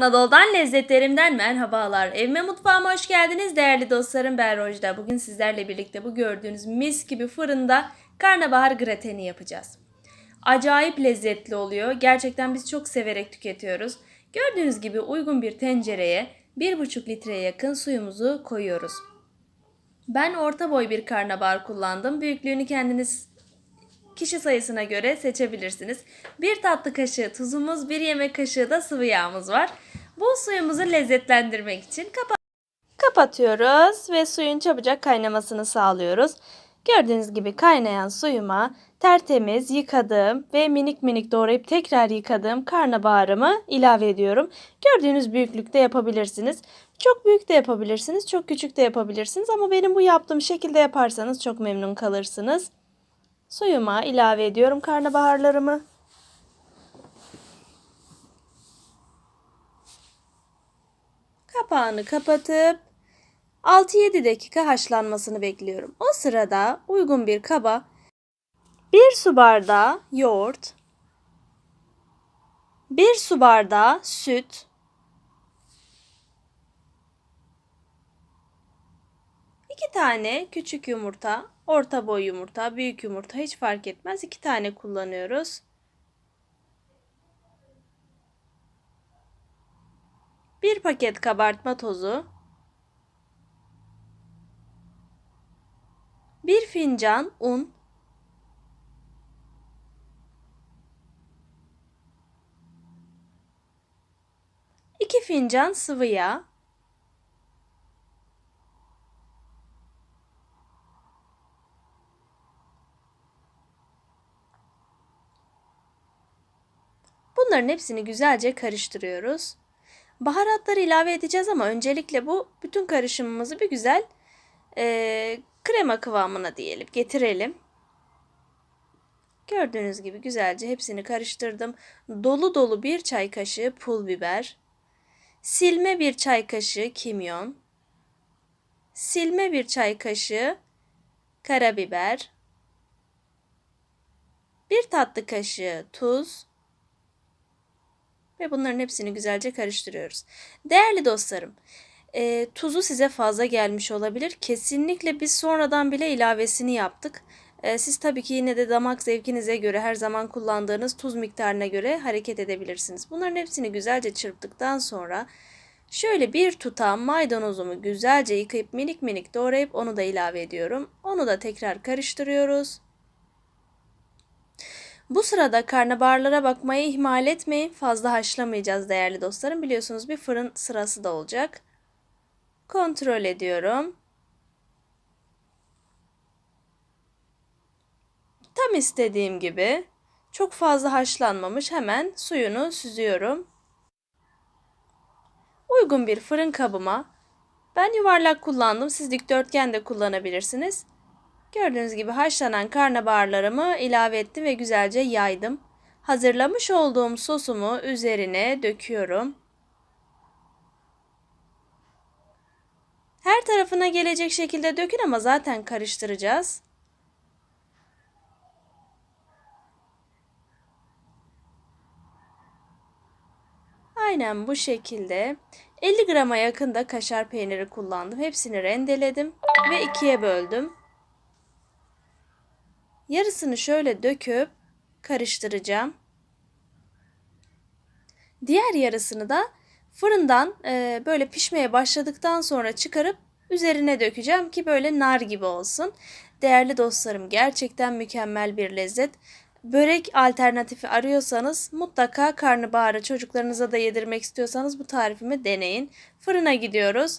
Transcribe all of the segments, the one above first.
Anadolu'dan lezzetlerimden merhabalar. Evime mutfağıma hoş geldiniz değerli dostlarım ben Rojda. Bugün sizlerle birlikte bu gördüğünüz mis gibi fırında karnabahar grateni yapacağız. Acayip lezzetli oluyor. Gerçekten biz çok severek tüketiyoruz. Gördüğünüz gibi uygun bir tencereye 1,5 litreye yakın suyumuzu koyuyoruz. Ben orta boy bir karnabahar kullandım. Büyüklüğünü kendiniz kişi sayısına göre seçebilirsiniz. Bir tatlı kaşığı tuzumuz, bir yemek kaşığı da sıvı yağımız var. Bu suyumuzu lezzetlendirmek için kapa kapatıyoruz ve suyun çabucak kaynamasını sağlıyoruz. Gördüğünüz gibi kaynayan suyuma tertemiz yıkadığım ve minik minik doğrayıp tekrar yıkadığım karnabaharımı ilave ediyorum. Gördüğünüz büyüklükte yapabilirsiniz. Çok büyük de yapabilirsiniz, çok küçük de yapabilirsiniz ama benim bu yaptığım şekilde yaparsanız çok memnun kalırsınız. Suyuma ilave ediyorum karnabaharlarımı. Kapağını kapatıp 6-7 dakika haşlanmasını bekliyorum. O sırada uygun bir kaba 1 su bardağı yoğurt, 1 su bardağı süt, 2 tane küçük yumurta, orta boy yumurta, büyük yumurta hiç fark etmez. 2 tane kullanıyoruz. Bir paket kabartma tozu. Bir fincan un. İki fincan sıvı yağ. Bunların hepsini güzelce karıştırıyoruz. Baharatları ilave edeceğiz ama öncelikle bu bütün karışımımızı bir güzel e, krema kıvamına diyelim getirelim. Gördüğünüz gibi güzelce hepsini karıştırdım. Dolu dolu bir çay kaşığı pul biber, silme bir çay kaşığı kimyon, silme bir çay kaşığı karabiber, bir tatlı kaşığı tuz, ve bunların hepsini güzelce karıştırıyoruz. Değerli dostlarım, e, tuzu size fazla gelmiş olabilir. Kesinlikle biz sonradan bile ilavesini yaptık. E, siz tabii ki yine de damak zevkinize göre her zaman kullandığınız tuz miktarına göre hareket edebilirsiniz. Bunların hepsini güzelce çırptıktan sonra şöyle bir tutam maydanozumu güzelce yıkayıp minik minik doğrayıp onu da ilave ediyorum. Onu da tekrar karıştırıyoruz. Bu sırada karnabaharlara bakmayı ihmal etmeyin. Fazla haşlamayacağız değerli dostlarım. Biliyorsunuz bir fırın sırası da olacak. Kontrol ediyorum. Tam istediğim gibi. Çok fazla haşlanmamış. Hemen suyunu süzüyorum. Uygun bir fırın kabıma ben yuvarlak kullandım. Siz dikdörtgen de kullanabilirsiniz. Gördüğünüz gibi haşlanan karnabaharlarımı ilave ettim ve güzelce yaydım. Hazırlamış olduğum sosumu üzerine döküyorum. Her tarafına gelecek şekilde dökün ama zaten karıştıracağız. Aynen bu şekilde 50 grama yakın da kaşar peyniri kullandım. Hepsini rendeledim ve ikiye böldüm. Yarısını şöyle döküp karıştıracağım. Diğer yarısını da fırından e, böyle pişmeye başladıktan sonra çıkarıp üzerine dökeceğim ki böyle nar gibi olsun. Değerli dostlarım gerçekten mükemmel bir lezzet. Börek alternatifi arıyorsanız mutlaka karnabaharı çocuklarınıza da yedirmek istiyorsanız bu tarifimi deneyin. Fırına gidiyoruz.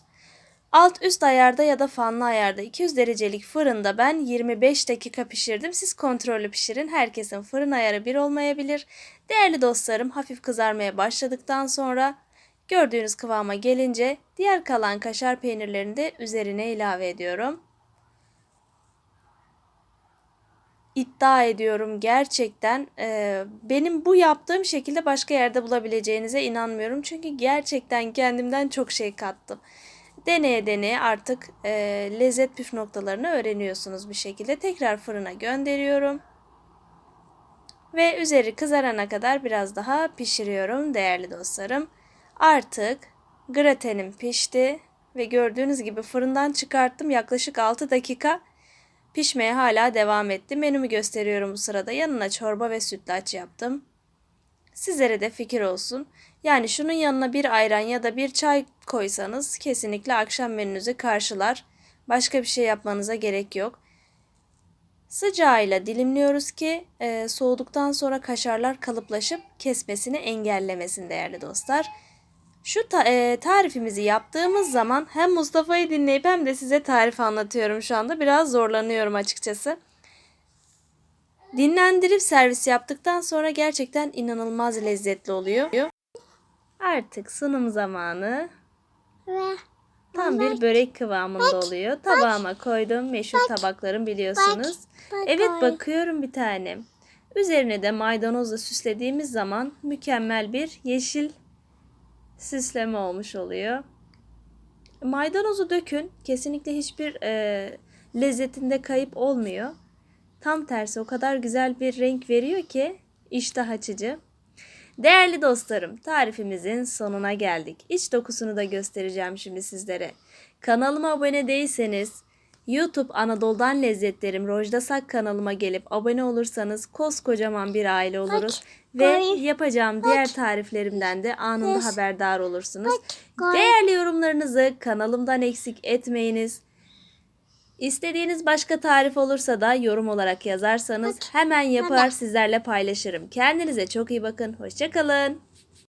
Alt üst ayarda ya da fanlı ayarda 200 derecelik fırında ben 25 dakika pişirdim. Siz kontrollü pişirin. Herkesin fırın ayarı bir olmayabilir. Değerli dostlarım hafif kızarmaya başladıktan sonra gördüğünüz kıvama gelince diğer kalan kaşar peynirlerini de üzerine ilave ediyorum. iddia ediyorum gerçekten e, benim bu yaptığım şekilde başka yerde bulabileceğinize inanmıyorum. Çünkü gerçekten kendimden çok şey kattım deneye deneye artık e, lezzet püf noktalarını öğreniyorsunuz bir şekilde. Tekrar fırına gönderiyorum. Ve üzeri kızarana kadar biraz daha pişiriyorum değerli dostlarım. Artık gratenim pişti ve gördüğünüz gibi fırından çıkarttım. Yaklaşık 6 dakika pişmeye hala devam etti. Menümü gösteriyorum bu sırada. Yanına çorba ve sütlaç yaptım. Sizlere de fikir olsun. Yani şunun yanına bir ayran ya da bir çay koysanız kesinlikle akşam menünüzü karşılar. Başka bir şey yapmanıza gerek yok. Sıcağıyla dilimliyoruz ki e, soğuduktan sonra kaşarlar kalıplaşıp kesmesini engellemesin değerli dostlar. Şu ta- e, tarifimizi yaptığımız zaman hem Mustafa'yı dinleyip hem de size tarif anlatıyorum şu anda. Biraz zorlanıyorum açıkçası. Dinlendirip servis yaptıktan sonra gerçekten inanılmaz lezzetli oluyor. Artık sunum zamanı. Ve Tam bir börek kıvamında oluyor. Tabağıma koydum. Meşhur tabaklarım biliyorsunuz. bak, Evet bak. bakıyorum bir tanem. Üzerine de maydanozla süslediğimiz zaman mükemmel bir yeşil süsleme olmuş oluyor. Maydanozu dökün. Kesinlikle hiçbir e, lezzetinde kayıp olmuyor. Tam tersi o kadar güzel bir renk veriyor ki iştah açıcı. Değerli dostlarım, tarifimizin sonuna geldik. İç dokusunu da göstereceğim şimdi sizlere. Kanalıma abone değilseniz YouTube Anadolu'dan Lezzetlerim Rojda Sak kanalıma gelip abone olursanız koskocaman bir aile oluruz. Ve koy. yapacağım diğer tariflerimden de anında haberdar olursunuz. Değerli yorumlarınızı kanalımdan eksik etmeyiniz. İstediğiniz başka tarif olursa da yorum olarak yazarsanız hemen yapar sizlerle paylaşırım. Kendinize çok iyi bakın. Hoşçakalın.